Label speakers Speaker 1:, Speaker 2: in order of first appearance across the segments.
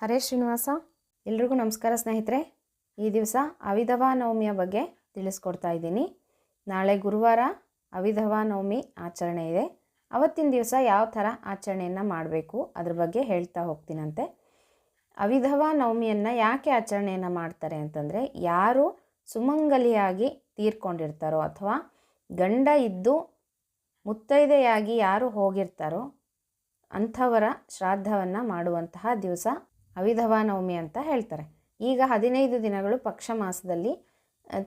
Speaker 1: ಹರೇ ಶ್ರೀನಿವಾಸ, ಎಲ್ರಿಗೂ ನಮಸ್ಕಾರ ಸ್ನೇಹಿತರೆ. ಈ ದಿವಸ ಅವಿಧವ ನವಮಿಯ ಬಗ್ಗೆ ತಿಳಿಸ್ಕೊಡ್ತಾ ಇದ್ದೀನಿ. ನಾಳೆ ಗುರುವಾರ ಅವಿಧವ ನವಮಿ ಆಚರಣೆ ಇದೆ. ಅವತ್ತಿನ ದಿವಸ ಯಾವ ಥರ ಆಚರಣೆಯನ್ನು ಮಾಡಬೇಕು ಅದ್ರ ಬಗ್ಗೆ ಹೇಳ್ತಾ ಹೋಗ್ತೀನಂತೆ. ಅವಿಧವ ನವಮಿಯನ್ನು ಯಾಕೆ ಆಚರಣೆಯನ್ನು ಮಾಡ್ತಾರೆ ಅಂತಂದರೆ, ಯಾರು ಸುಮಂಗಲಿಯಾಗಿ ತೀರ್ಕೊಂಡಿರ್ತಾರೋ ಅಥವಾ ಗಂಡ ಇದ್ದು ಮುತ್ತೈದೆಯಾಗಿ ಯಾರು ಹೋಗಿರ್ತಾರೋ ಅಂಥವರ ಶ್ರಾದ್ದವನ್ನು ಮಾಡುವಂತಹ ದಿವಸ ಅವಿಧವಾ ನವಮಿ ಅಂತ ಹೇಳ್ತಾರೆ. ಈಗ ಹದಿನೈದು ದಿನಗಳು ಪಕ್ಷ ಮಾಸದಲ್ಲಿ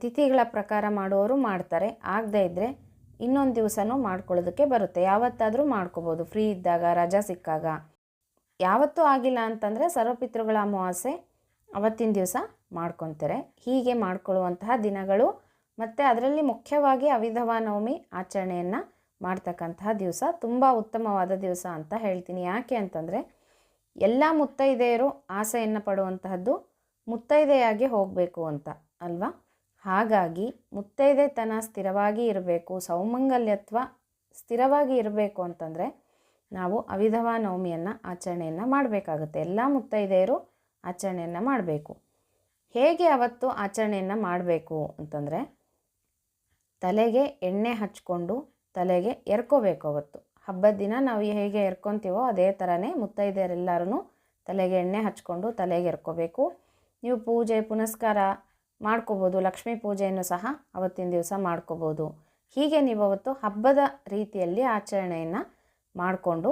Speaker 1: ತಿಥಿಗಳ ಪ್ರಕಾರ ಮಾಡುವವರು ಮಾಡ್ತಾರೆ. ಆಗದೇ ಇದ್ದರೆ ಇನ್ನೊಂದು ದಿವಸನೂ ಮಾಡ್ಕೊಳ್ಳೋದಕ್ಕೆ ಬರುತ್ತೆ. ಯಾವತ್ತಾದರೂ ಮಾಡ್ಕೋಬೋದು. ಫ್ರೀ ಇದ್ದಾಗ, ರಜಾ ಸಿಕ್ಕಾಗ. ಯಾವತ್ತೂ ಆಗಿಲ್ಲ ಅಂತಂದರೆ ಸರ್ವಪಿತೃಗಳ ಅಮಾವಾಸ್ಯೆ ಅವತ್ತಿನ ದಿವಸ ಮಾಡ್ಕೊತಾರೆ. ಹೀಗೆ ಮಾಡ್ಕೊಳ್ಳುವಂತಹ ದಿನಗಳು ಮತ್ತು ಅದರಲ್ಲಿ ಮುಖ್ಯವಾಗಿ ಅವಿಧವಾ ನವಮಿ ಆಚರಣೆಯನ್ನು ಮಾಡ್ತಕ್ಕಂತಹ ದಿವಸ ತುಂಬ ಉತ್ತಮವಾದ ದಿವಸ ಅಂತ ಹೇಳ್ತೀನಿ. ಯಾಕೆ ಅಂತಂದರೆ ಎಲ್ಲ ಮುತ್ತೈದೆಯರು ಆಸೆಯನ್ನು ಪಡುವಂತಹದ್ದು ಮುತ್ತೈದೆಯಾಗಿ ಹೋಗಬೇಕು ಅಂತ, ಅಲ್ವಾ? ಹಾಗಾಗಿ ಮುತ್ತೈದೆತನ ಸ್ಥಿರವಾಗಿ ಇರಬೇಕು, ಸೌಮಂಗಲ್ಯತ್ವ ಸ್ಥಿರವಾಗಿ ಇರಬೇಕು ಅಂತಂದರೆ ನಾವು ಅವಿಧವ ನವಮಿಯನ್ನು ಆಚರಣೆಯನ್ನು ಮಾಡಬೇಕಾಗುತ್ತೆ. ಎಲ್ಲ ಮುತ್ತೈದೆಯರು ಆಚರಣೆಯನ್ನು ಮಾಡಬೇಕು. ಹೇಗೆ ಅವತ್ತು ಆಚರಣೆಯನ್ನು ಮಾಡಬೇಕು ಅಂತಂದರೆ ತಲೆಗೆ ಎಣ್ಣೆ ಹಚ್ಕೊಂಡು ತಲೆಗೆ ಎರ್ಕೋಬೇಕು ಅವತ್ತು. ಹಬ್ಬದ ದಿನ ನಾವು ಹೇಗೆ ಎರ್ಕೊತೀವೋ ಅದೇ ಥರನೇ ಮುತ್ತೈದೆಯರೆಲ್ಲರೂ ತಲೆಗೆ ಎಣ್ಣೆ ಹಚ್ಕೊಂಡು ತಲೆಗೆ ಎರ್ಕೋಬೇಕು. ನೀವು ಪೂಜೆ, ಪುನಸ್ಕಾರ ಮಾಡ್ಕೋಬೋದು, ಲಕ್ಷ್ಮೀ ಪೂಜೆಯನ್ನು ಸಹ ಅವತ್ತಿನ ದಿವಸ ಮಾಡ್ಕೋಬೋದು. ಹೀಗೆ ನೀವು ಅವತ್ತು ಹಬ್ಬದ ರೀತಿಯಲ್ಲಿ ಆಚರಣೆಯನ್ನು ಮಾಡಿಕೊಂಡು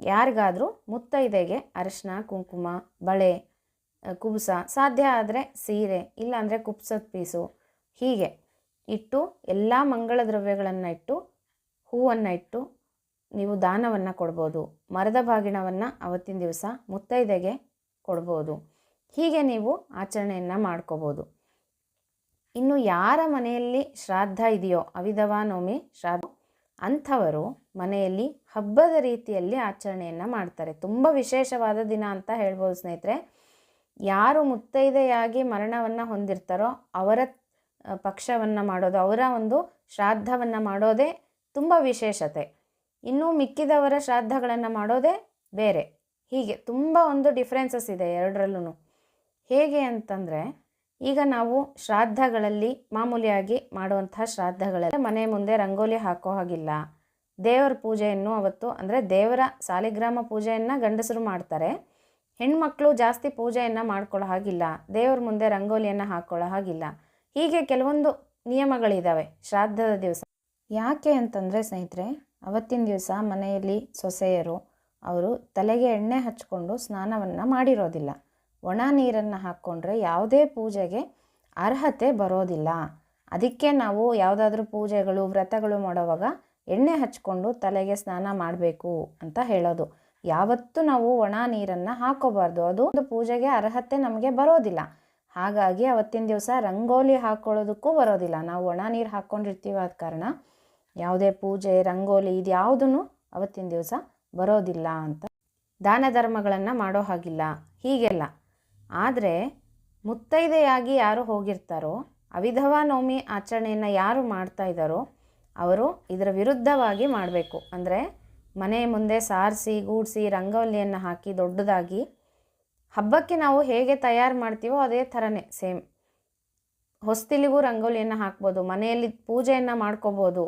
Speaker 1: ಯಾರಿಗಾದರೂ ಮುತ್ತೈದೆಗೆ ಅರಿಶಿನ ಕುಂಕುಮ, ಬಳೆ ಕುಬ್ಸ ಸಾಧ್ಯ ಆದರೆ ಸೀರೆ, ಇಲ್ಲಾಂದರೆ ಕುಪ್ಸದ ಪೀಸು ಹೀಗೆ ಇಟ್ಟು ಎಲ್ಲ ಮಂಗಳ ದ್ರವ್ಯಗಳನ್ನು ಇಟ್ಟು ಹೂವನ್ನು ಇಟ್ಟು ನೀವು ದಾನವನ್ನು ಕೊಡ್ಬೋದು. ಮರದ ಬಾಗಿಣವನ್ನು ಅವತ್ತಿನ ದಿವಸ ಮುತ್ತೈದೆಗೆ ಕೊಡ್ಬೋದು. ಹೀಗೆ ನೀವು ಆಚರಣೆಯನ್ನು ಮಾಡ್ಕೋಬೋದು. ಇನ್ನು ಯಾರ ಮನೆಯಲ್ಲಿ ಶ್ರಾದ್ದ ಇದೆಯೋ, ಅವಿಧವಾ ನೋಮಿ ಶ್ರಾದ್ದ, ಅಂಥವರು ಮನೆಯಲ್ಲಿ ಹಬ್ಬದ ರೀತಿಯಲ್ಲಿ ಆಚರಣೆಯನ್ನು ಮಾಡ್ತಾರೆ. ತುಂಬ ವಿಶೇಷವಾದ ದಿನ ಅಂತ ಹೇಳ್ಬೋದು ಸ್ನೇಹಿತರೆ. ಯಾರು ಮುತ್ತೈದೆಯಾಗಿ ಮರಣವನ್ನು ಹೊಂದಿರ್ತಾರೋ, ಅವರ ಪಕ್ಷವನ್ನು ಮಾಡೋದು, ಅವರ ಒಂದು ಶ್ರಾದ್ದವನ್ನು ಮಾಡೋದೇ ತುಂಬ ವಿಶೇಷತೆ. ಇನ್ನು ಮಿಕ್ಕಿದವರ ಶ್ರಾದ್ದಗಳನ್ನು ಮಾಡೋದೇ ಬೇರೆ. ಹೀಗೆ ತುಂಬ ಒಂದು ಡಿಫ್ರೆನ್ಸಸ್ ಇದೆ ಎರಡರಲ್ಲೂ ಹೇಗೆ ಅಂತಂದರೆ, ಈಗ ನಾವು ಶ್ರಾದ್ದಗಳಲ್ಲಿ ಮಾಮೂಲಿಯಾಗಿ ಮಾಡುವಂತಹ ಶ್ರಾದ್ದಗಳಲ್ಲಿ ಮನೆ ಮುಂದೆ ರಂಗೋಲಿ ಹಾಕೋ ಹಾಗಿಲ್ಲ. ದೇವರ ಪೂಜೆಯನ್ನು ಅವತ್ತು, ಅಂದರೆ ದೇವರ ಸಾಲಿಗ್ರಾಮ ಪೂಜೆಯನ್ನು ಗಂಡಸರು ಮಾಡ್ತಾರೆ. ಹೆಣ್ಮಕ್ಳು ಜಾಸ್ತಿ ಪೂಜೆಯನ್ನು ಮಾಡ್ಕೊಳ್ಳೋ ಹಾಗಿಲ್ಲ. ದೇವ್ರ ಮುಂದೆ ರಂಗೋಲಿಯನ್ನು ಹಾಕ್ಕೊಳ್ಳೋ ಹಾಗಿಲ್ಲ. ಹೀಗೆ ಕೆಲವೊಂದು ನಿಯಮಗಳಿದ್ದಾವೆ ಶ್ರಾದ್ದದ ದಿವಸ. ಯಾಕೆ ಅಂತಂದರೆ ಸ್ನೇಹಿತರೆ ಅವತ್ತಿನ ದಿವಸ ಮನೆಯಲ್ಲಿ ಸೊಸೆಯರು ಅವರು ತಲೆಗೆ ಎಣ್ಣೆ ಹಚ್ಕೊಂಡು ಸ್ನಾನವನ್ನು ಮಾಡಿರೋದಿಲ್ಲ. ಒಣ ನೀರನ್ನು ಹಾಕ್ಕೊಂಡ್ರೆ ಯಾವುದೇ ಪೂಜೆಗೆ ಅರ್ಹತೆ ಬರೋದಿಲ್ಲ. ಅದಕ್ಕೆ ನಾವು ಯಾವುದಾದ್ರೂ ಪೂಜೆಗಳು, ವ್ರತಗಳು ಮಾಡುವಾಗ ಎಣ್ಣೆ ಹಚ್ಕೊಂಡು ತಲೆಗೆ ಸ್ನಾನ ಮಾಡಬೇಕು ಅಂತ ಹೇಳೋದು. ಯಾವತ್ತೂ ನಾವು ಒಣ ನೀರನ್ನು ಹಾಕೋಬಾರ್ದು. ಅದು ಒಂದು ಪೂಜೆಗೆ ಅರ್ಹತೆ ನಮಗೆ ಬರೋದಿಲ್ಲ. ಹಾಗಾಗಿ ಅವತ್ತಿನ ದಿವಸ ರಂಗೋಲಿ ಹಾಕ್ಕೊಳ್ಳೋದಕ್ಕೂ ಬರೋದಿಲ್ಲ. ನಾವು ಒಣ ನೀರು ಹಾಕ್ಕೊಂಡಿರ್ತೀವಿ ಕಾರಣ ಯಾವುದೇ ಪೂಜೆ, ರಂಗೋಲಿ ಇದು ಯಾವುದೂ ಅವತ್ತಿನ ದಿವಸ ಬರೋದಿಲ್ಲ ಅಂತ. ದಾನ ಧರ್ಮಗಳನ್ನು ಮಾಡೋ ಹಾಗಿಲ್ಲ, ಹೀಗೆಲ್ಲ. ಆದರೆ ಮುತ್ತೈದೆಯಾಗಿ ಯಾರು ಹೋಗಿರ್ತಾರೋ, ಅವಿಧವಾ ನವಮಿ ಆಚರಣೆಯನ್ನು ಯಾರು ಮಾಡ್ತಾ ಇದ್ದಾರೋ, ಅವರು ಇದರ ವಿರುದ್ಧವಾಗಿ ಮಾಡಬೇಕು. ಅಂದರೆ ಮನೆ ಮುಂದೆ ಸಾರಿಸಿ, ಗೂಡಿಸಿ, ರಂಗೋಲಿಯನ್ನು ಹಾಕಿ ದೊಡ್ಡದಾಗಿ ಹಬ್ಬಕ್ಕೆ ನಾವು ಹೇಗೆ ತಯಾರು ಮಾಡ್ತೀವೋ ಅದೇ ಥರನೇ ಸೇಮ್. ಹೊಸ್ತಿಲಿಗೂ ರಂಗೋಲಿಯನ್ನು ಹಾಕ್ಬೋದು, ಮನೆಯಲ್ಲಿ ಪೂಜೆಯನ್ನು ಮಾಡ್ಕೋಬೋದು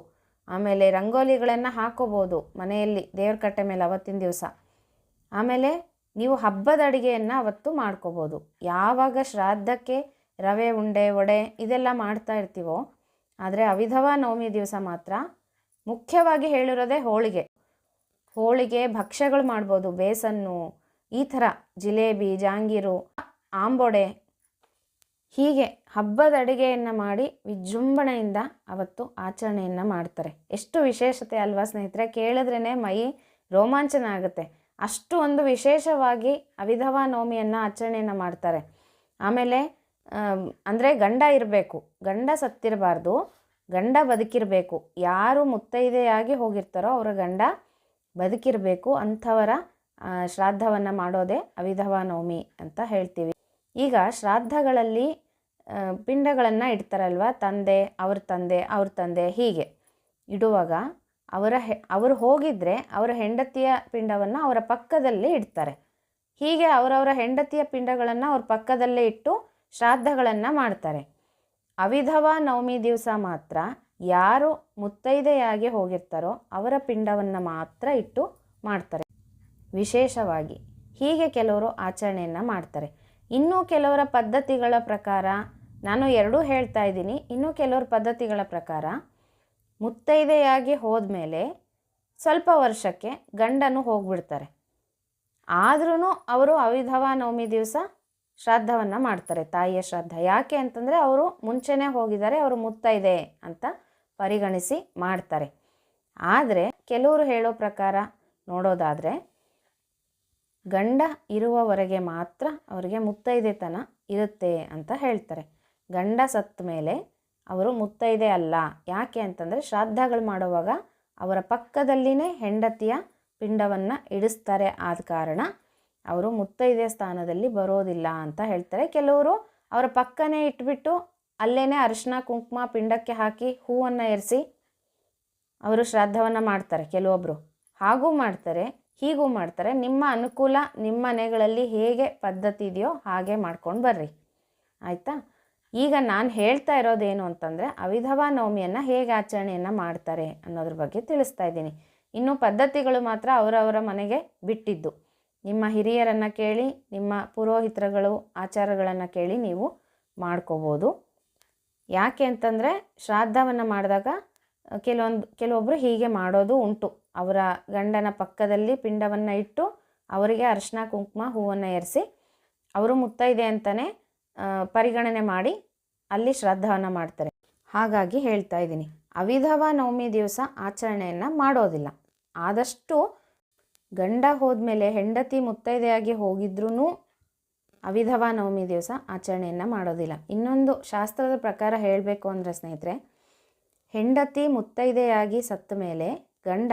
Speaker 1: ಆಮೇಲೆ ರಂಗೋಲಿಗಳನ್ನು ಹಾಕೋಬೋದು ಮನೆಯಲ್ಲಿ. ದೇವ್ರ ಕಟ್ಟೆ ಮೇಲೆ ಅವತ್ತಿನ ದಿವಸ. ಆಮೇಲೆ ನೀವು ಹಬ್ಬದ ಅಡುಗೆಯನ್ನು ಅವತ್ತು ಮಾಡ್ಕೋಬೋದು. ಯಾವಾಗ ಶ್ರಾದ್ದಕ್ಕೆ ರವೆ, ಉಂಡೆ, ವಡೆ ಇದೆಲ್ಲ ಮಾಡ್ತಾ ಇರ್ತೀವೋ, ಆದರೆ ಅವಿಧವ ನವಮಿ ದಿವಸ ಮಾತ್ರ ಮುಖ್ಯವಾಗಿ ಹೇಳಿರೋದೇ ಹೋಳಿಗೆ. ಹೋಳಿಗೆ ಭಕ್ಷ್ಯಗಳು ಮಾಡ್ಬೋದು, ಬೇಸನ್ನು, ಈ ಥರ ಜಿಲೇಬಿ, ಜಾಂಗೀರು, ಆಂಬೊಡೆ ಹೀಗೆ ಹಬ್ಬದ ಅಡುಗೆಯನ್ನು ಮಾಡಿ ವಿಜೃಂಭಣೆಯಿಂದ ಅವತ್ತು ಆಚರಣೆಯನ್ನು ಮಾಡ್ತಾರೆ. ಎಷ್ಟು ವಿಶೇಷತೆ ಅಲ್ವಾ ಸ್ನೇಹಿತರೆ? ಕೇಳಿದ್ರೇ ಮೈ ರೋಮಾಂಚನ ಆಗುತ್ತೆ ಅಷ್ಟು ಒಂದು ವಿಶೇಷವಾಗಿ ಅವಿಧವ ನವಮಿಯನ್ನು ಆಚರಣೆಯನ್ನು ಮಾಡ್ತಾರೆ. ಆಮೇಲೆ ಅಂದರೆ ಗಂಡ ಇರಬೇಕು. ಗಂಡ ಸತ್ತಿರಬಾರ್ದು. ಗಂಡ ಬದುಕಿರಬೇಕು. ಯಾರು ಮುತ್ತೈದೆಯಾಗಿ ಹೋಗಿರ್ತಾರೋ ಅವರ ಗಂಡ ಬದುಕಿರಬೇಕು. ಅಂಥವರ ಶ್ರಾದ್ದವನ್ನು ಮಾಡೋದೇ ಅವಿಧವ ನವಮಿ ಅಂತ ಹೇಳ್ತೀವಿ. ಈಗ ಶ್ರಾದ್ದಗಳಲ್ಲಿ ಪಿಂಡಗಳನ್ನು ಇಡ್ತಾರಲ್ವ? ತಂದೆ, ಅವ್ರ ತಂದೆ ಅವ್ರ ತಂದೆ, ಹೀಗೆ. ಇಡುವಾಗ ಅವರ ಹೆ, ಅವರು ಹೋಗಿದ್ದರೆ ಅವರ ಹೆಂಡತಿಯ ಪಿಂಡವನ್ನು ಅವರ ಪಕ್ಕದಲ್ಲಿ ಇಡ್ತಾರೆ. ಹೀಗೆ ಅವರವರ ಹೆಂಡತಿಯ ಪಿಂಡಗಳನ್ನು ಅವ್ರ ಪಕ್ಕದಲ್ಲೇ ಇಟ್ಟು ಶ್ರಾದ್ದಗಳನ್ನು ಮಾಡ್ತಾರೆ. ಅವಿಧವ ನವಮಿ ದಿವಸ ಮಾತ್ರ ಯಾರು ಮುತ್ತೈದೆಯಾಗಿ ಹೋಗಿರ್ತಾರೋ ಅವರ ಪಿಂಡವನ್ನು ಮಾತ್ರ ಇಟ್ಟು ಮಾಡ್ತಾರೆ. ವಿಶೇಷವಾಗಿ ಹೀಗೆ ಕೆಲವರು ಆಚರಣೆಯನ್ನು ಮಾಡ್ತಾರೆ. ಇನ್ನೂ ಕೆಲವರ ಪದ್ಧತಿಗಳ ಪ್ರಕಾರ, ನಾನು ಎರಡೂ ಹೇಳ್ತಾ ಇದ್ದೀನಿ. ಇನ್ನೂ ಕೆಲವರ ಪದ್ಧತಿಗಳ ಪ್ರಕಾರ, ಮುತ್ತೈದೆಯಾಗಿ ಹೋದ್ಮೇಲೆ ಸ್ವಲ್ಪ ವರ್ಷಕ್ಕೆ ಗಂಡನು ಹೋಗ್ಬಿಡ್ತಾರೆ. ಆದ್ರೂ ಅವರು ಅವಿಧವ ನವಮಿ ದಿವಸ ಶ್ರಾದ್ದವನ್ನು ಮಾಡ್ತಾರೆ, ತಾಯಿಯ ಶ್ರಾದ್ದ. ಯಾಕೆ ಅಂತಂದರೆ ಅವರು ಮುಂಚೆನೇ ಹೋಗಿದ್ದಾರೆ, ಅವರು ಮುತ್ತೈದೆ ಅಂತ ಪರಿಗಣಿಸಿ ಮಾಡ್ತಾರೆ. ಆದರೆ ಕೆಲವರು ಹೇಳೋ ಪ್ರಕಾರ ನೋಡೋದಾದರೆ ಗಂಡ ಇರುವವರೆಗೆ ಮಾತ್ರ ಅವರಿಗೆ ಮುತ್ತೈದೆತನ ಇರುತ್ತೆ ಅಂತ ಹೇಳ್ತಾರೆ. ಗಂಡ ಸತ್ತ ಮೇಲೆ ಅವರು ಮುತ್ತೈದೆ ಅಲ್ಲ. ಯಾಕೆ ಅಂತಂದರೆ ಶ್ರಾದ್ದಗಳು ಮಾಡುವಾಗ ಅವರ ಪಕ್ಕದಲ್ಲಿನೇ ಹೆಂಡತಿಯ ಪಿಂಡವನ್ನು ಇಡಿಸ್ತಾರೆ. ಆದ ಕಾರಣ ಅವರು ಮುತ್ತೈದೆ ಸ್ಥಾನದಲ್ಲಿ ಬರೋದಿಲ್ಲ ಅಂತ ಹೇಳ್ತಾರೆ. ಕೆಲವರು ಅವರ ಪಕ್ಕನೇ ಇಟ್ಬಿಟ್ಟು ಅಲ್ಲೇ ಅರಿಶಿನ, ಕುಂಕುಮ, ಪಿಂಡಕ್ಕೆ ಹಾಕಿ ಹೂವನ್ನು ಎರಿಸಿ ಅವರು ಶ್ರಾದ್ದವನ್ನು ಮಾಡ್ತಾರೆ. ಕೆಲವೊಬ್ಬರು ಹಾಗೂ ಮಾಡ್ತಾರೆ. ಹೀಗೂ ಮಾಡ್ತಾರೆ. ನಿಮ್ಮ ಅನುಕೂಲ ನಿಮ್ಮ ಮನೆಗಳಲ್ಲಿ ಹೇಗೆ ಪದ್ಧತಿ ಇದೆಯೋ ಹಾಗೆ ಮಾಡ್ಕೊಂಡು ಬರ್ರಿ. ಆಯಿತಾ? ಈಗ ನಾನು ಹೇಳ್ತಾ ಇರೋದೇನು ಅಂತಂದರೆ ಅವಿಧವಾ ನವಮಿಯನ್ನು ಹೇಗೆ ಆಚರಣೆಯನ್ನು ಮಾಡ್ತಾರೆ ಅನ್ನೋದ್ರ ಬಗ್ಗೆ ತಿಳಿಸ್ತಾ ಇದ್ದೀನಿ. ಇನ್ನು ಪದ್ಧತಿಗಳು ಮಾತ್ರ ಅವರವರ ಮನೆಗೆ ಬಿಟ್ಟಿದ್ದು. ನಿಮ್ಮ ಹಿರಿಯರನ್ನು ಕೇಳಿ, ನಿಮ್ಮ ಪುರೋಹಿತರುಗಳು ಆಚಾರಗಳನ್ನು ಕೇಳಿ ನೀವು ಮಾಡ್ಕೋಬೋದು. ಯಾಕೆ ಅಂತಂದರೆ ಶ್ರಾದ್ದವನ್ನು ಮಾಡಿದಾಗ ಕೆಲವೊಂದು ಕೆಲವೊಬ್ಬರು ಹೀಗೆ ಮಾಡೋದು ಉಂಟು. ಅವರ ಗಂಡನ ಪಕ್ಕದಲ್ಲಿ ಪಿಂಡವನ್ನು ಇಟ್ಟು ಅವರಿಗೆ ಅರಿಶಿನ, ಕುಂಕುಮ ಹೂವನ್ನು ಏರಿಸಿ ಅವರು ಮುತ್ತೈದೆ ಅಂತಲೇ ಪರಿಗಣನೆ ಮಾಡಿ ಅಲ್ಲಿ ಶ್ರದ್ಧವನ್ನು ಮಾಡ್ತಾರೆ. ಹಾಗಾಗಿ ಹೇಳ್ತಾ ಇದ್ದೀನಿ, ಅವಿಧವ ನವಮಿ ದಿವಸ ಆಚರಣೆಯನ್ನು ಮಾಡೋದಿಲ್ಲ. ಆದಷ್ಟು ಗಂಡ ಹೋದ್ಮೇಲೆ ಹೆಂಡತಿ ಮುತ್ತೈದೆಯಾಗಿ ಹೋಗಿದ್ರೂ ಅವಿಧವ ನವಮಿ ದಿವಸ ಆಚರಣೆಯನ್ನು ಮಾಡೋದಿಲ್ಲ. ಇನ್ನೊಂದು ಶಾಸ್ತ್ರದ ಪ್ರಕಾರ ಹೇಳಬೇಕು ಅಂದರೆ ಸ್ನೇಹಿತರೆ, ಹೆಂಡತಿ ಮುತ್ತೈದೆಯಾಗಿ ಸತ್ತ ಮೇಲೆ ಗಂಡ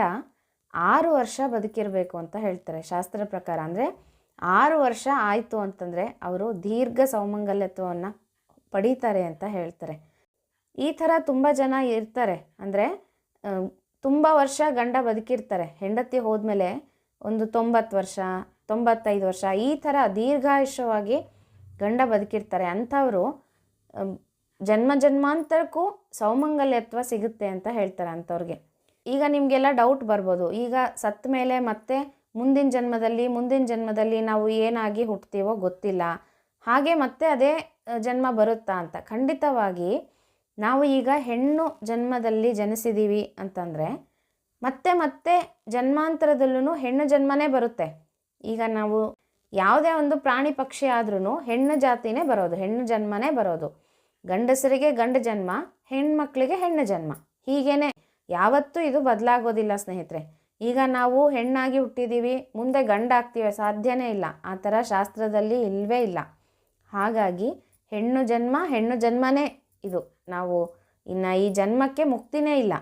Speaker 1: ಆರು ವರ್ಷ ಬದುಕಿರಬೇಕು ಅಂತ ಹೇಳ್ತಾರೆ ಶಾಸ್ತ್ರ ಪ್ರಕಾರ. ಅಂದರೆ ಆರು ವರ್ಷ ಆಯಿತು ಅಂತಂದರೆ ಅವರು ದೀರ್ಘ ಸೌಮಂಗಲ್ಯತ್ವವನ್ನು ಪಡೀತಾರೆ ಅಂತ ಹೇಳ್ತಾರೆ. ಈ ಥರ ತುಂಬ ಜನ ಇರ್ತಾರೆ. ಅಂದರೆ ತುಂಬ ವರ್ಷ ಗಂಡ ಬದುಕಿರ್ತಾರೆ. ಹೆಂಡತಿ ಹೋದ್ಮೇಲೆ ಒಂದು ತೊಂಬತ್ತು ವರ್ಷ, ತೊಂಬತ್ತೈದು ವರ್ಷ, ಈ ಥರ ದೀರ್ಘಾಯುಷ್ಯವಾಗಿ ಗಂಡ ಬದುಕಿರ್ತಾರೆ. ಅಂಥವರು ಜನ್ಮ ಜನ್ಮಾಂತರಕ್ಕೂ ಸೌಮಂಗಲ್ಯತ್ವ ಸಿಗುತ್ತೆ ಅಂತ ಹೇಳ್ತಾರೆ ಅಂಥವ್ರಿಗೆ. ಈಗ ನಿಮಗೆಲ್ಲ ಡೌಟ್ ಬರ್ಬೋದು. ಈಗ ಸತ್ತ ಮೇಲೆ ಮತ್ತೆ ಮುಂದಿನ ಜನ್ಮದಲ್ಲಿ ಮುಂದಿನ ಜನ್ಮದಲ್ಲಿ ನಾವು ಏನಾಗಿ ಹುಟ್ತೀವೋ ಗೊತ್ತಿಲ್ಲ. ಹಾಗೆ ಮತ್ತೆ ಅದೇ ಜನ್ಮ ಬರುತ್ತಾ ಅಂತ. ಖಂಡಿತವಾಗಿ ನಾವು ಈಗ ಹೆಣ್ಣು ಜನ್ಮದಲ್ಲಿ ಜನಿಸಿದ್ದೀವಿ ಅಂತಂದರೆ ಮತ್ತೆ ಮತ್ತೆ ಜನ್ಮಾಂತರದಲ್ಲೂ ಹೆಣ್ಣು ಜನ್ಮನೇ ಬರುತ್ತೆ. ಈಗ ನಾವು ಯಾವುದೇ ಒಂದು ಪ್ರಾಣಿ ಪಕ್ಷಿ ಆದ್ರೂ ಹೆಣ್ಣು ಜಾತಿನೇ ಬರೋದು, ಹೆಣ್ಣು ಜನ್ಮನೇ ಬರೋದು. ಗಂಡಸರಿಗೆ ಗಂಡ ಜನ್ಮ, ಹೆಣ್ಮಕ್ಳಿಗೆ ಹೆಣ್ಣು ಜನ್ಮ. ಹೀಗೇನೆ ಯಾವತ್ತೂ ಇದು ಬದಲಾಗೋದಿಲ್ಲ ಸ್ನೇಹಿತರೆ. ಈಗ ನಾವು ಹೆಣ್ಣಾಗಿ ಹುಟ್ಟಿದ್ದೀವಿ ಮುಂದೆ ಗಂಡಾಗ್ತೀವಿ, ಸಾಧ್ಯನೇ ಇಲ್ಲ. ಆ ಥರ ಶಾಸ್ತ್ರದಲ್ಲಿ ಇಲ್ಲವೇ ಇಲ್ಲ. ಹಾಗಾಗಿ ಹೆಣ್ಣು ಜನ್ಮ, ಹೆಣ್ಣು ಜನ್ಮನೇ ಇದು. ನಾವು ಇನ್ನು ಈ ಜನ್ಮಕ್ಕೆ ಮುಕ್ತಿನೇ ಇಲ್ಲ.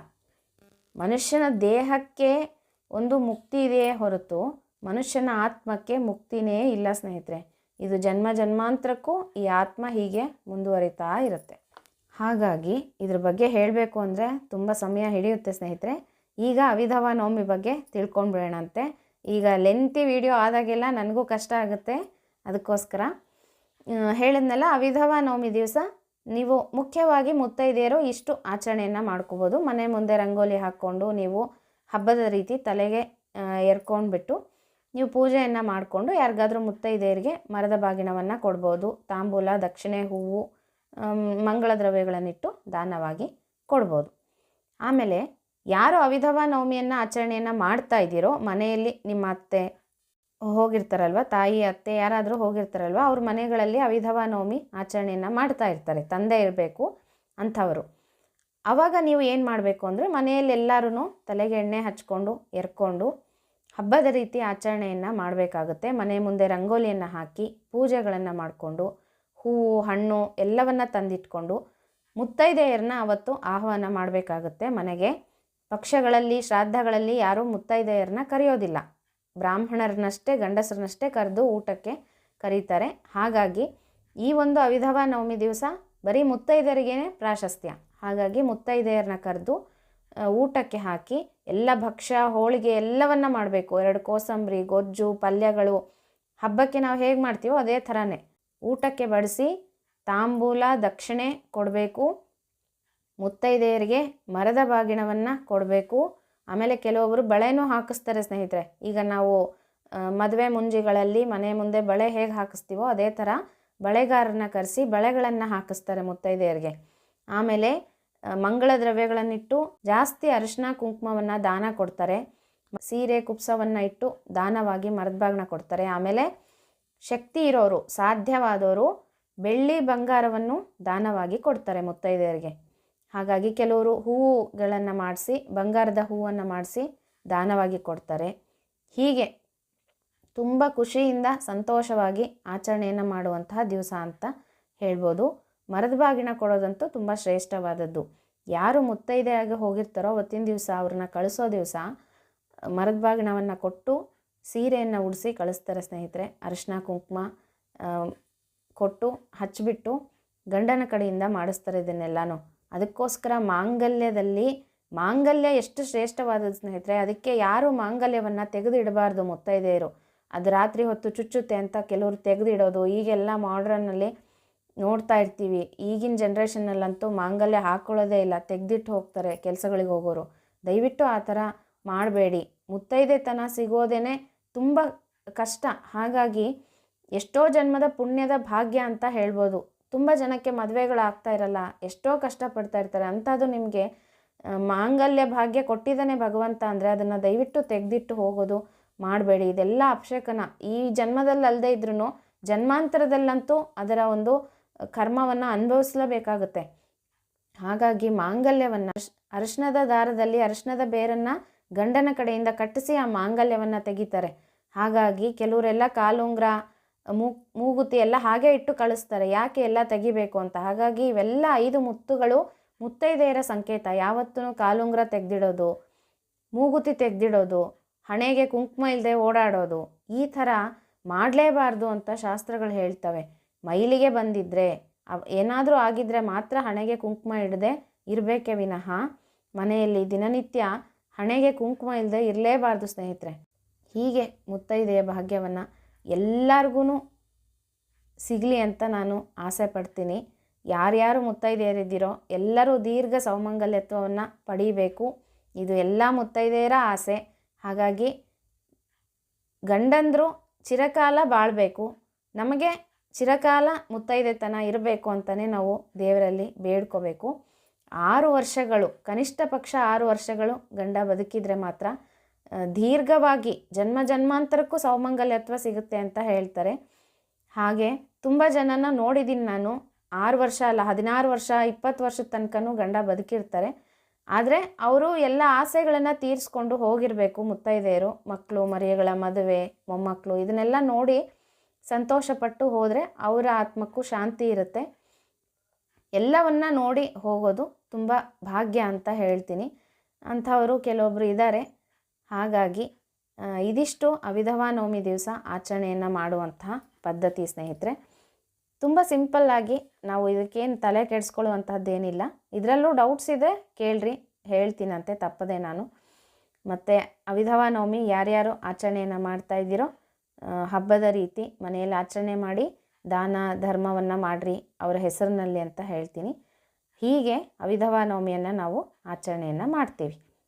Speaker 1: ಮನುಷ್ಯನ ದೇಹಕ್ಕೆ ಒಂದು ಮುಕ್ತಿ ಇದೆಯೇ ಹೊರತು ಮನುಷ್ಯನ ಆತ್ಮಕ್ಕೆ ಮುಕ್ತಿನೇ ಇಲ್ಲ ಸ್ನೇಹಿತರೆ. ಇದು ಜನ್ಮ ಜನ್ಮಾಂತರಕ್ಕೂ ಈ ಆತ್ಮ ಹೀಗೆ ಮುಂದುವರಿತಾ ಇರುತ್ತೆ. ಹಾಗಾಗಿ ಇದ್ರ ಬಗ್ಗೆ ಹೇಳಬೇಕು ಅಂದರೆ ತುಂಬ ಸಮಯ ಹಿಡಿಯುತ್ತೆ ಸ್ನೇಹಿತರೆ. ಈಗ ಅವಿಧವ ನವಮಿ ಬಗ್ಗೆ ತಿಳ್ಕೊಂಡ್ಬಿಡೋಣಂತೆ. ಈಗ ಲೆಂತಿ ವಿಡಿಯೋ ಆದಾಗೆಲ್ಲ ನನಗೂ ಕಷ್ಟ ಆಗುತ್ತೆ. ಅದಕ್ಕೋಸ್ಕರ ಹೇಳಿದ್ನಲ್ಲ ಅವಿಧವ ನವಮಿ ದಿವಸ ನೀವು ಮುಖ್ಯವಾಗಿ ಮುತ್ತೈದೆಯರು ಇಷ್ಟು ಆಚರಣೆಯನ್ನು ಮಾಡ್ಕೋಬೋದು. ಮನೆ ಮುಂದೆ ರಂಗೋಲಿ ಹಾಕ್ಕೊಂಡು ನೀವು ಹಬ್ಬದ ರೀತಿ ತಲೆಗೆ ಎರ್ಕೊಂಡ್ಬಿಟ್ಟು ನೀವು ಪೂಜೆಯನ್ನು ಮಾಡಿಕೊಂಡು ಯಾರಿಗಾದರೂ ಮುತ್ತೈದೆಯರಿಗೆ ಮರದ ಬಾಗಿನವನ್ನು ಕೊಡ್ಬೋದು. ತಾಂಬೂಲ, ದಕ್ಷಿಣೆ, ಹೂವು ಮಂಗಳ ದ್ರವ್ಯಗಳನ್ನಿಟ್ಟು ದಾನವಾಗಿ ಕೊಡ್ಬೋದು. ಆಮೇಲೆ ಯಾರು ಅವಿಧವ ನವಮಿಯನ್ನು ಆಚರಣೆಯನ್ನು ಮಾಡ್ತಾ ಇದ್ದೀರೋ, ಮನೆಯಲ್ಲಿ ನಿಮ್ಮ ಅತ್ತೆ ಹೋಗಿರ್ತಾರಲ್ವ, ತಾಯಿ, ಅತ್ತೆ ಯಾರಾದರೂ ಹೋಗಿರ್ತಾರಲ್ವ, ಅವ್ರ ಮನೆಗಳಲ್ಲಿ ಅವಿಧವ ನವಮಿ ಆಚರಣೆಯನ್ನು ಮಾಡ್ತಾ ಇರ್ತಾರೆ, ತಂದೆ ಇರಬೇಕು ಅಂಥವರು. ಆವಾಗ ನೀವು ಏನು ಮಾಡಬೇಕು ಅಂದರೆ, ಮನೆಯಲ್ಲಿ ಎಲ್ಲರೂ ತಲೆಗೆ ಎಣ್ಣೆ ಹಚ್ಕೊಂಡು, ಎರ್ಕೊಂಡು ಹಬ್ಬದ ರೀತಿ ಆಚರಣೆಯನ್ನು ಮಾಡಬೇಕಾಗುತ್ತೆ. ಮನೆ ಮುಂದೆ ರಂಗೋಲಿಯನ್ನು ಹಾಕಿ ಪೂಜೆಗಳನ್ನು ಮಾಡಿಕೊಂಡು ಹೂವು, ಹಣ್ಣು ಎಲ್ಲವನ್ನು ತಂದಿಟ್ಕೊಂಡು ಮುತ್ತೈದೆಯರನ್ನ ಅವತ್ತು ಆಹ್ವಾನ ಮಾಡಬೇಕಾಗುತ್ತೆ ಮನೆಗೆ. ಪಕ್ಷಗಳಲ್ಲಿ, ಶ್ರಾದ್ದಗಳಲ್ಲಿ ಯಾರೂ ಮುತ್ತೈದೆಯರನ್ನ ಕರೆಯೋದಿಲ್ಲ. ಬ್ರಾಹ್ಮಣರನ್ನಷ್ಟೇ, ಗಂಡಸರನ್ನಷ್ಟೇ ಕರೆದು ಊಟಕ್ಕೆ ಕರೀತಾರೆ. ಹಾಗಾಗಿ ಈ ಒಂದು ಅವಿಧವ ನವಮಿ ದಿವಸ ಬರೀ ಮುತ್ತೈದೆಯರಿಗೇ ಪ್ರಾಶಸ್ತ್ಯ. ಹಾಗಾಗಿ ಮುತ್ತೈದೆಯರನ್ನ ಕರೆದು ಊಟಕ್ಕೆ ಹಾಕಿ ಎಲ್ಲ ಭಕ್ಷ್ಯ ಹೋಳಿಗೆ ಎಲ್ಲವನ್ನ ಮಾಡಬೇಕು. ಎರಡು ಕೋಸಂಬರಿ, ಗೊಜ್ಜು, ಪಲ್ಯಗಳು, ಹಬ್ಬಕ್ಕೆ ನಾವು ಹೇಗೆ ಮಾಡ್ತೀವೋ ಅದೇ ಥರನೇ. ಊಟಕ್ಕೆ ಬಡಿಸಿ ತಾಂಬೂಲ, ದಕ್ಷಿಣೆ ಕೊಡಬೇಕು. ಮುತ್ತೈದೆಯರಿಗೆ ಮರದ ಬಾಗಿಣವನ್ನು ಕೊಡಬೇಕು. ಆಮೇಲೆ ಕೆಲವೊಬ್ಬರು ಬಳೆನೂ ಹಾಕಿಸ್ತಾರೆ ಸ್ನೇಹಿತರೆ. ಈಗ ನಾವು ಮದುವೆ ಮುಂಜಿಗಳಲ್ಲಿ ಮನೆ ಮುಂದೆ ಬಳೆ ಹೇಗೆ ಹಾಕಿಸ್ತೀವೋ ಅದೇ ಥರ ಬಳೆಗಾರರನ್ನ ಕರೆಸಿ ಬಳೆಗಳನ್ನು ಹಾಕಿಸ್ತಾರೆ ಮುತ್ತೈದೆಯರಿಗೆ. ಆಮೇಲೆ ಮಂಗಳ ದ್ರವ್ಯಗಳನ್ನಿಟ್ಟು ಜಾಸ್ತಿ ಅರಿಶಿನ ಕುಂಕುಮವನ್ನು ದಾನ ಕೊಡ್ತಾರೆ. ಸೀರೆ, ಕುಪ್ಸವನ್ನು ಇಟ್ಟು ದಾನವಾಗಿ ಮರದ ಬಾಗಿನ ಕೊಡ್ತಾರೆ. ಆಮೇಲೆ ಶಕ್ತಿ ಇರೋರು ಸಾಧ್ಯವಾದವರು ಬೆಳ್ಳಿ ಬಂಗಾರವನ್ನು ದಾನವಾಗಿ ಕೊಡ್ತಾರೆ ಮುತ್ತೈದೆಯರಿಗೆ. ಹಾಗಾಗಿ ಕೆಲವರು ಹೂವುಗಳನ್ನು ಮಾಡಿಸಿ, ಬಂಗಾರದ ಹೂವನ್ನು ಮಾಡಿಸಿ ದಾನವಾಗಿ ಕೊಡ್ತಾರೆ. ಹೀಗೆ ತುಂಬ ಖುಷಿಯಿಂದ ಸಂತೋಷವಾಗಿ ಆಚರಣೆಯನ್ನು ಮಾಡುವಂತಹ ದಿವಸ ಅಂತ ಹೇಳ್ಬೋದು. ಮರದ ಬಾಗಿನ ಕೊಡೋದಂತೂ ತುಂಬ ಶ್ರೇಷ್ಠವಾದದ್ದು. ಯಾರು ಮುತ್ತೈದೆಯಾಗಿ ಹೋಗಿರ್ತಾರೋ ಅವತ್ತಿನ ದಿವಸ ಅವ್ರನ್ನ ಕಳಿಸೋ ದಿವಸ ಮರದ ಬಾಗಿನವನ್ನು ಕೊಟ್ಟು ಸೀರೆಯನ್ನು ಉಡಿಸಿ ಕಳಿಸ್ತಾರೆ ಸ್ನೇಹಿತರೆ ಅರಿಶಿನ ಕುಂಕುಮ ಕೊಟ್ಟು ಹಚ್ಚಿಬಿಟ್ಟು ಗಂಡನ ಕಡೆಯಿಂದ ಮಾಡಿಸ್ತಾರೆ ಇದನ್ನೆಲ್ಲನೂ. ಅದಕ್ಕೋಸ್ಕರ ಮಾಂಗಲ್ಯದಲ್ಲಿ, ಮಾಂಗಲ್ಯ ಎಷ್ಟು ಶ್ರೇಷ್ಠವಾದದ್ದು ಸ್ನೇಹಿತರೆ, ಅದಕ್ಕೆ ಯಾರು ಮಾಂಗಲ್ಯವನ್ನು ತೆಗೆದು ಇಡಬಾರ್ದು ಮುತ್ತೈದೆಯರು. ಅದು ರಾತ್ರಿ ಹೊತ್ತು ಚುಚ್ಚುತ್ತೆ ಅಂತ ಕೆಲವರು ತೆಗೆದು ಇಡೋದು ಈಗೆಲ್ಲ ಮಾಡ್ರನ್ನಲ್ಲಿ ನೋಡ್ತಾ ಇರ್ತೀವಿ. ಈಗಿನ ಜನ್ರೇಷನ್ನಲ್ಲಂತೂ ಮಾಂಗಲ್ಯ ಹಾಕ್ಕೊಳ್ಳೋದೇ ಇಲ್ಲ, ತೆಗೆದಿಟ್ಟು ಹೋಗ್ತಾರೆ ಕೆಲಸಗಳಿಗೆ ಹೋಗೋರು. ದಯವಿಟ್ಟು ಆ ಥರ ಮಾಡಬೇಡಿ. ಮುತ್ತೈದೆತನ ಸಿಗೋದೇ ತುಂಬ ಕಷ್ಟ. ಹಾಗಾಗಿ ಎಷ್ಟೋ ಜನ್ಮದ ಪುಣ್ಯದ ಭಾಗ್ಯ ಅಂತ ಹೇಳ್ಬೋದು. ತುಂಬ ಜನಕ್ಕೆ ಮದುವೆಗಳಾಗ್ತಾ ಇರಲ್ಲ. ಎಷ್ಟೋ ಕಷ್ಟಪಡ್ತಾ ಇರ್ತಾರೆ. ಅಂಥದ್ದು ನಿಮಗೆ ಮಾಂಗಲ್ಯ ಭಾಗ್ಯ ಕೊಟ್ಟಿದ್ದಾನೆ ಭಗವಂತ ಅಂದರೆ ಅದನ್ನು ದಯವಿಟ್ಟು ತೆಗೆದಿಟ್ಟು ಹೋಗೋದು ಮಾಡಬೇಡಿ. ಇದೆಲ್ಲ ಅಪಶಕನ. ಈ ಜನ್ಮದಲ್ಲಿ ಅಲ್ಲದೆ ಇದ್ರೂ ಜನ್ಮಾಂತರದಲ್ಲಂತೂ ಅದರ ಒಂದು ಕರ್ಮವನ್ನು ಅನುಭವಿಸಲೇಬೇಕಾಗುತ್ತೆ. ಹಾಗಾಗಿ ಮಾಂಗಲ್ಯವನ್ನು ಅರಿಶಿಣದ ದಾರದಲ್ಲಿ ಅರಿಶಿಣದ ಬೇರನ್ನು ಗಂಡನ ಕಡೆಯಿಂದ ಕಟ್ಟಿಸಿ ಆ ಮಾಂಗಲ್ಯವನ್ನು ತೆಗಿತಾರೆ. ಹಾಗಾಗಿ ಕೆಲವರೆಲ್ಲ ಕಾಲುಂಗ್ರ ಮೂಗುತಿ ಎಲ್ಲ ಹಾಗೆ ಇಟ್ಟು ಕಳಿಸ್ತಾರೆ. ಯಾಕೆ ಎಲ್ಲ ತೆಗಿಬೇಕು ಅಂತ? ಹಾಗಾಗಿ ಇವೆಲ್ಲ ಐದು ಮುತ್ತುಗಳು ಮುತ್ತೈದೆಯರ ಸಂಕೇತ. ಯಾವತ್ತೂ ಕಾಲುಂಗ್ರ ತೆಗೆದಿಡೋದು, ಮೂಗುತಿ ತೆಗೆದಿಡೋದು, ಹಣೆಗೆ ಕುಂಕುಮ ಇಲ್ಲದೆ ಓಡಾಡೋದು, ಈ ಥರ ಮಾಡಲೇಬಾರ್ದು ಅಂತ ಶಾಸ್ತ್ರಗಳು ಹೇಳ್ತವೆ. ಮೈಲಿಗೆ ಬಂದಿದ್ದರೆ ಏನಾದರೂ ಆಗಿದ್ದರೆ ಮಾತ್ರ ಹಣೆಗೆ ಕುಂಕುಮ ಇಡದೆ ಇರಬೇಕೆ ವಿನಃ ಮನೆಯಲ್ಲಿ ದಿನನಿತ್ಯ ಹಣೆಗೆ ಕುಂಕುಮ ಇಲ್ಲದೆ ಇರಲೇಬಾರ್ದು ಸ್ನೇಹಿತರೆ. ಹೀಗೆ ಮುತ್ತೈದೆಯ ಭಾಗ್ಯವನ್ನು ಎಲ್ಲರಿಗೂ ಸಿಗಲಿ ಅಂತ ನಾನು ಆಸೆ ಪಡ್ತೀನಿ. ಯಾರ್ಯಾರು ಮುತ್ತೈದೆಯರಿದ್ದೀರೋ ಎಲ್ಲರೂ ದೀರ್ಘ ಸೌಮಂಗಲ್ಯತ್ವವನ್ನು ಪಡೀಬೇಕು. ಇದು ಎಲ್ಲ ಮುತ್ತೈದೆಯರ ಆಸೆ. ಹಾಗಾಗಿ ಗಂಡಂದರು ಚಿರಕಾಲ ಬಾಳಬೇಕು. ನಮಗೆ ಚಿರಕಾಲ ಮುತ್ತೈದೆತನ ಇರಬೇಕು ಅಂತಲೇ ನಾವು ದೇವರಲ್ಲಿ ಬೇಡ್ಕೋಬೇಕು. ಆರು ವರ್ಷಗಳು, ಕನಿಷ್ಠ ಪಕ್ಷ ಆರು ವರ್ಷಗಳು ಗಂಡ ಬದುಕಿದರೆ ಮಾತ್ರ ದೀರ್ಘವಾಗಿ ಜನ್ಮ ಜನ್ಮಾಂತರಕ್ಕೂ ಸೌಮಂಗಲ್ಯತ್ವ ಸಿಗುತ್ತೆ ಅಂತ ಹೇಳ್ತಾರೆ. ಹಾಗೆ ತುಂಬ ಜನನ ನೋಡಿದ್ದೀನಿ ನಾನು. ಆರು ವರ್ಷ ಅಲ್ಲ, ಹದಿನಾರು ವರ್ಷ, ಇಪ್ಪತ್ತು ವರ್ಷದ ತನಕನೂ ಗಂಡ ಬದುಕಿರ್ತಾರೆ. ಆದರೆ ಅವರು ಎಲ್ಲ ಆಸೆಗಳನ್ನು ತೀರಿಸ್ಕೊಂಡು ಹೋಗಿರಬೇಕು ಮುತ್ತೈದೆಯರು ಮಕ್ಕಳು ಮರಿಯಗಳ ಮದುವೆ ಮೊಮ್ಮಕ್ಕಳು ಇದನ್ನೆಲ್ಲ ನೋಡಿ ಸಂತೋಷಪಟ್ಟು ಹೋದರೆ ಅವರ ಆತ್ಮಕ್ಕೂ ಶಾಂತಿ ಇರುತ್ತೆ. ಎಲ್ಲವನ್ನ ನೋಡಿ ಹೋಗೋದು ತುಂಬ ಭಾಗ್ಯ ಅಂತ ಹೇಳ್ತೀನಿ. ಅಂಥವರು ಕೆಲವೊಬ್ಬರು ಇದ್ದಾರೆ. ಹಾಗಾಗಿ ಇದಿಷ್ಟು ಅವಿಧವ ನವಮಿ ದಿವಸ ಆಚರಣೆಯನ್ನು ಮಾಡುವಂತಹ ಪದ್ಧತಿ ಸ್ನೇಹಿತರೆ. ತುಂಬ ಸಿಂಪಲ್ಲಾಗಿ ನಾವು ಇದಕ್ಕೇನು ತಲೆ ಕೆಡಿಸ್ಕೊಳ್ಳುವಂಥದ್ದೇನಿಲ್ಲ ಇದರಲ್ಲೂ ಡೌಟ್ಸ್ ಇದೆ, ಕೇಳ್ರಿ, ಹೇಳ್ತೀನಂತೆ ತಪ್ಪದೆ ನಾನು. ಮತ್ತು ಅವಿಧವ ನವಮಿ ಯಾರ್ಯಾರು ಆಚರಣೆಯನ್ನು ಮಾಡ್ತಾ ಇದ್ದೀರೋ ಹಬ್ಬದ ರೀತಿ ಮನೆಯಲ್ಲಿ ಆಚರಣೆ ಮಾಡಿ ದಾನ ಧರ್ಮವನ್ನು ಮಾಡಿರಿ, ಅವರ ಹೆಸರಿನಲ್ಲಿ ಅಂತ ಹೇಳ್ತೀನಿ. ಹೀಗೆ ಅವಿಧವ ನವಮಿಯನ್ನು ನಾವು ಆಚರಣೆಯನ್ನು ಮಾಡ್ತೀವಿ.